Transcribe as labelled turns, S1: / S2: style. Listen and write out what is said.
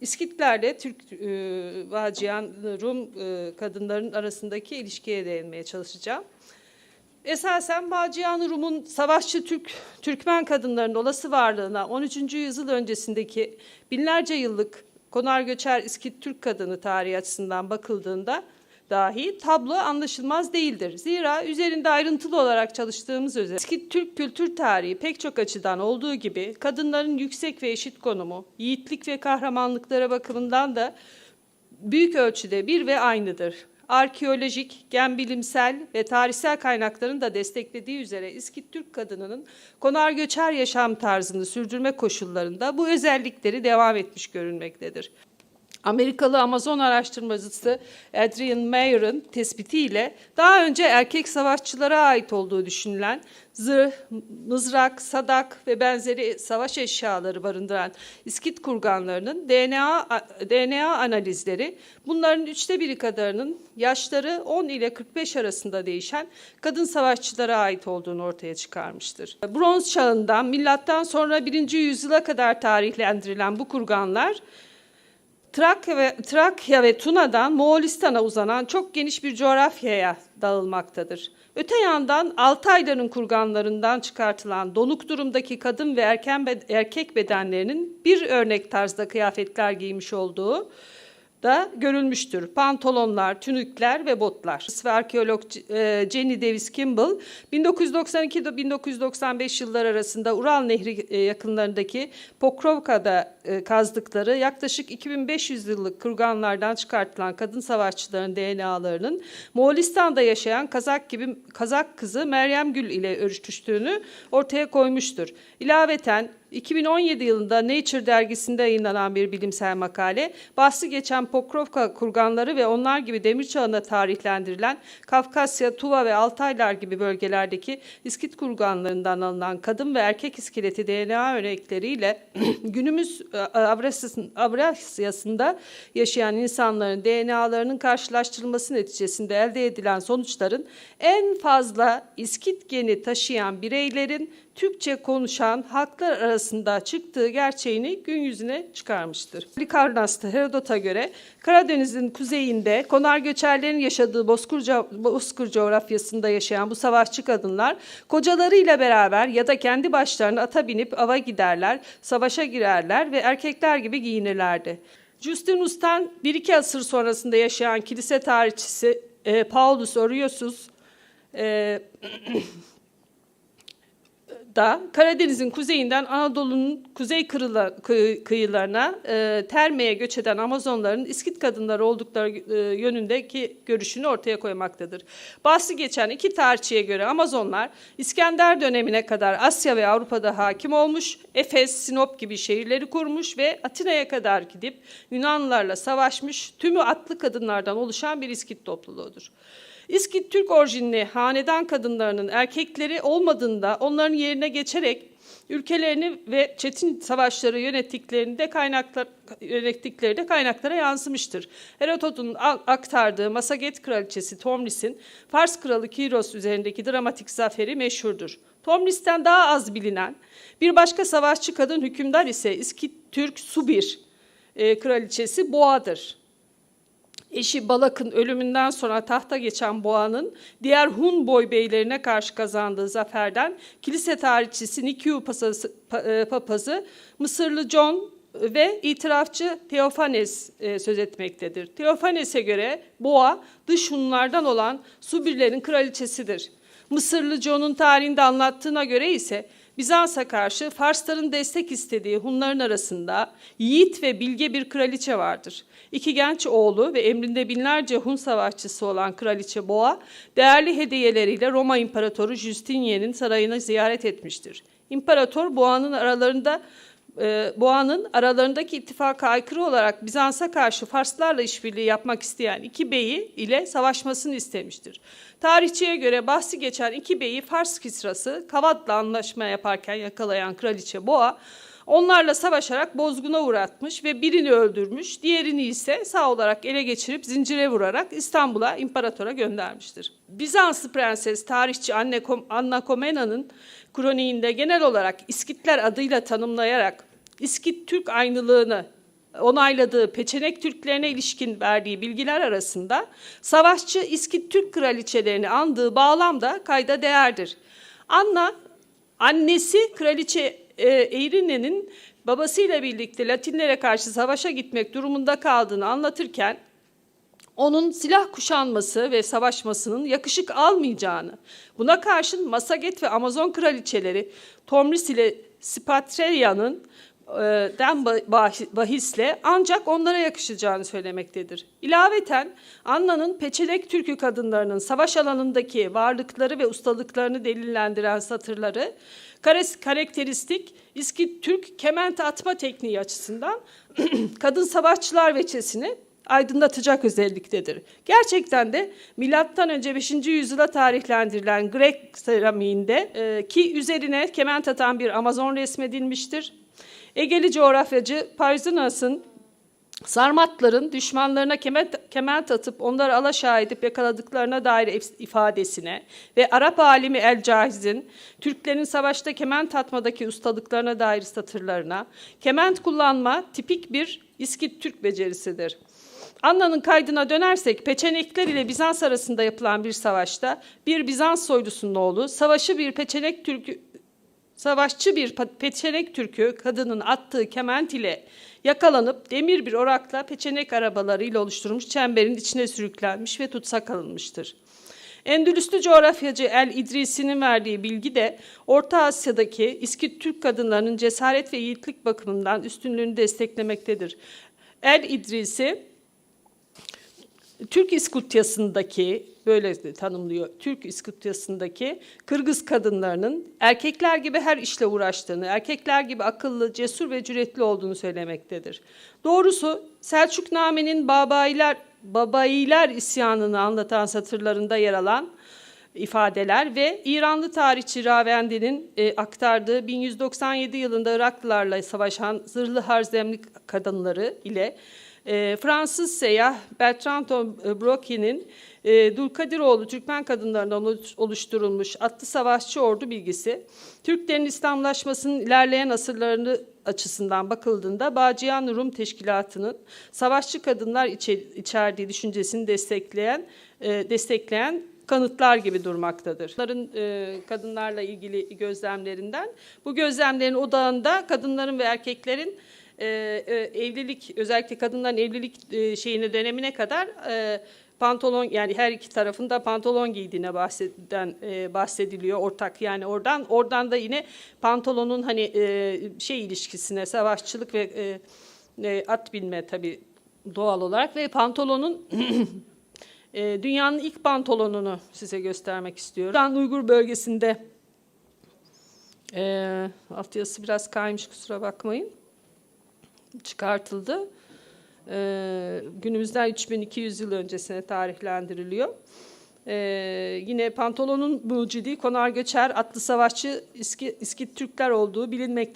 S1: İskitlerle Türk e, Vaciyan Rum e, kadınların arasındaki ilişkiye değinmeye çalışacağım. Esasen Vaciyan Rum'un savaşçı Türk Türkmen kadınlarının olası varlığına 13. yüzyıl öncesindeki binlerce yıllık konar göçer İskit Türk kadını tarihi açısından bakıldığında dahi tablo anlaşılmaz değildir. Zira üzerinde ayrıntılı olarak çalıştığımız özel İskit Türk kültür tarihi pek çok açıdan olduğu gibi kadınların yüksek ve eşit konumu, yiğitlik ve kahramanlıklara bakımından da büyük ölçüde bir ve aynıdır. Arkeolojik, genbilimsel ve tarihsel kaynakların da desteklediği üzere İskit Türk kadınının konar göçer yaşam tarzını sürdürme koşullarında bu özellikleri devam etmiş görünmektedir. Amerikalı Amazon araştırmacısı Adrian Mayer'ın tespitiyle daha önce erkek savaşçılara ait olduğu düşünülen zırh, mızrak, sadak ve benzeri savaş eşyaları barındıran İskit kurganlarının DNA DNA analizleri bunların üçte biri kadarının yaşları 10 ile 45 arasında değişen kadın savaşçılara ait olduğunu ortaya çıkarmıştır. Bronz çağından milattan sonra 1. yüzyıla kadar tarihlendirilen bu kurganlar Trakya ve, Trakya ve Tuna'dan Moğolistan'a uzanan çok geniş bir coğrafyaya dağılmaktadır. Öte yandan Altayların kurganlarından çıkartılan donuk durumdaki kadın ve erken erkek bedenlerinin bir örnek tarzda kıyafetler giymiş olduğu da görülmüştür. Pantolonlar, tünükler ve botlar. Ve arkeolog e, Jenny Davis Kimball 1992-1995 yıllar arasında Ural Nehri e, yakınlarındaki Pokrovka'da e, kazdıkları yaklaşık 2500 yıllık kurganlardan çıkartılan kadın savaşçıların DNA'larının Moğolistan'da yaşayan Kazak gibi Kazak kızı Meryem Gül ile örüştüştüğünü ortaya koymuştur. İlaveten 2017 yılında Nature dergisinde yayınlanan bir bilimsel makale, bahsi geçen Pokrovka kurganları ve onlar gibi demir çağına tarihlendirilen Kafkasya, Tuva ve Altaylar gibi bölgelerdeki İskit kurganlarından alınan kadın ve erkek iskeleti DNA örnekleriyle günümüz e, Avrasya'sında yaşayan insanların DNA'larının karşılaştırılması neticesinde elde edilen sonuçların en fazla İskit geni taşıyan bireylerin Türkçe konuşan halklar arasında çıktığı gerçeğini gün yüzüne çıkarmıştır. Likarnas'ta Herodot'a göre Karadeniz'in kuzeyinde konar göçerlerin yaşadığı Bozkır, Bozkır coğrafyasında yaşayan bu savaşçı kadınlar kocalarıyla beraber ya da kendi başlarına ata binip ava giderler, savaşa girerler ve erkekler gibi giyinirlerdi. Justinus'tan bir iki asır sonrasında yaşayan kilise tarihçisi e, Paulus Oriosus e, da Karadeniz'in kuzeyinden Anadolu'nun kuzey kırıla, kıyılarına e, Terme'ye göç eden Amazonların İskit kadınları oldukları e, yönündeki görüşünü ortaya koymaktadır. Bahsi geçen iki tarihçiye göre Amazonlar İskender dönemine kadar Asya ve Avrupa'da hakim olmuş, Efes, Sinop gibi şehirleri kurmuş ve Atina'ya kadar gidip Yunanlılarla savaşmış, tümü atlı kadınlardan oluşan bir İskit topluluğudur. İskit Türk orijinli hanedan kadınlarının erkekleri olmadığında onların yerine geçerek ülkelerini ve çetin savaşları yönettiklerinde kaynaklar yönettikleri de kaynaklara yansımıştır. Herodot'un aktardığı Masaget kraliçesi Tomris'in Fars kralı Kiros üzerindeki dramatik zaferi meşhurdur. Tomris'ten daha az bilinen bir başka savaşçı kadın hükümdar ise İskit Türk Subir e, kraliçesi Boğa'dır eşi Balak'ın ölümünden sonra tahta geçen Boğa'nın diğer Hun boy beylerine karşı kazandığı zaferden kilise tarihçisi Nikiu e, papazı Mısırlı John ve itirafçı Teofanes e, söz etmektedir. Teofanes'e göre Boğa dış Hunlardan olan Subirlerin kraliçesidir. Mısırlı John'un tarihinde anlattığına göre ise Bizans'a karşı Farsların destek istediği Hunların arasında yiğit ve bilge bir kraliçe vardır. İki genç oğlu ve emrinde binlerce Hun savaşçısı olan kraliçe Boğa, değerli hediyeleriyle Roma İmparatoru Justinian'in sarayını ziyaret etmiştir. İmparator Boğa'nın aralarında e, Boğa'nın aralarındaki ittifaka aykırı olarak Bizans'a karşı Farslarla işbirliği yapmak isteyen iki beyi ile savaşmasını istemiştir. Tarihçiye göre bahsi geçen iki beyi Fars kisrası Kavat'la anlaşma yaparken yakalayan kraliçe Boğa, onlarla savaşarak bozguna uğratmış ve birini öldürmüş, diğerini ise sağ olarak ele geçirip zincire vurarak İstanbul'a imparatora göndermiştir. Bizanslı prenses tarihçi Anna Komena'nın kroniğinde genel olarak İskitler adıyla tanımlayarak İskit Türk aynılığını onayladığı Peçenek Türklerine ilişkin verdiği bilgiler arasında savaşçı İskit Türk kraliçelerini andığı bağlamda kayda değerdir. Anna, annesi kraliçe e, Eirine'nin babasıyla birlikte Latinlere karşı savaşa gitmek durumunda kaldığını anlatırken onun silah kuşanması ve savaşmasının yakışık almayacağını, buna karşın Masaget ve Amazon kraliçeleri Tomris ile Spatrelya'nın e, den bah- bahisle ancak onlara yakışacağını söylemektedir. İlaveten Anna'nın Peçelek Türkü kadınlarının savaş alanındaki varlıkları ve ustalıklarını delillendiren satırları karakteristik İskit Türk kement atma tekniği açısından kadın savaşçılar veçesini aydınlatacak özelliktedir. Gerçekten de milattan önce 5. yüzyıla tarihlendirilen Grek seramiğinde e, ki üzerine kement atan bir Amazon resmedilmiştir. Egeli coğrafyacı Parzinas'ın Sarmatların düşmanlarına kement, atıp onları alaşağı edip yakaladıklarına dair ifadesine ve Arap alimi El Cahiz'in Türklerin savaşta kement atmadaki ustalıklarına dair satırlarına kement kullanma tipik bir İskit Türk becerisidir. Anna'nın kaydına dönersek Peçenekler ile Bizans arasında yapılan bir savaşta bir Bizans soylusunun oğlu savaşı bir Peçenek Türk'ü Savaşçı bir peçenek türkü kadının attığı kement ile yakalanıp demir bir orakla peçenek arabalarıyla oluşturulmuş çemberin içine sürüklenmiş ve tutsak alınmıştır. Endülüslü coğrafyacı El İdrisi'nin verdiği bilgi de Orta Asya'daki İskit Türk kadınlarının cesaret ve yiğitlik bakımından üstünlüğünü desteklemektedir. El İdrisi Türk İskutyası'ndaki böyle tanımlıyor. Türk İskutyası'ndaki Kırgız kadınlarının erkekler gibi her işle uğraştığını, erkekler gibi akıllı, cesur ve cüretli olduğunu söylemektedir. Doğrusu Selçukname'nin Babayiler Babayiler isyanını anlatan satırlarında yer alan ifadeler ve İranlı tarihçi Ravendi'nin e, aktardığı 1197 yılında Iraklılarla savaşan zırhlı harzemlik kadınları ile e, Fransız seyyah Bertrand Brochi'nin e, Dulkadiroğlu Türkmen kadınlarından oluş- oluşturulmuş atlı savaşçı ordu bilgisi, Türklerin İslamlaşmasının ilerleyen asırlarını açısından bakıldığında Bağcıyan Rum Teşkilatı'nın savaşçı kadınlar içe- içerdiği düşüncesini destekleyen e, destekleyen kanıtlar gibi durmaktadır. Bunların e, kadınlarla ilgili gözlemlerinden bu gözlemlerin odağında kadınların ve erkeklerin e, e, evlilik özellikle kadınların evlilik e, şeyine dönemine kadar e, pantolon yani her iki tarafında pantolon giydiğine bahseden e, bahsediliyor ortak yani oradan oradan da yine pantolonun hani e, şey ilişkisine savaşçılık ve e, e, at binme tabii doğal olarak ve pantolonun e, dünyanın ilk pantolonunu size göstermek istiyorum. İran Uygur bölgesinde e, altyazısı biraz kaymış kusura bakmayın çıkartıldı. Ee, günümüzden 3200 yıl öncesine tarihlendiriliyor. Ee, yine pantolonun mucidi Konar Göçer adlı savaşçı İski, İskit Türkler olduğu bilinmektedir.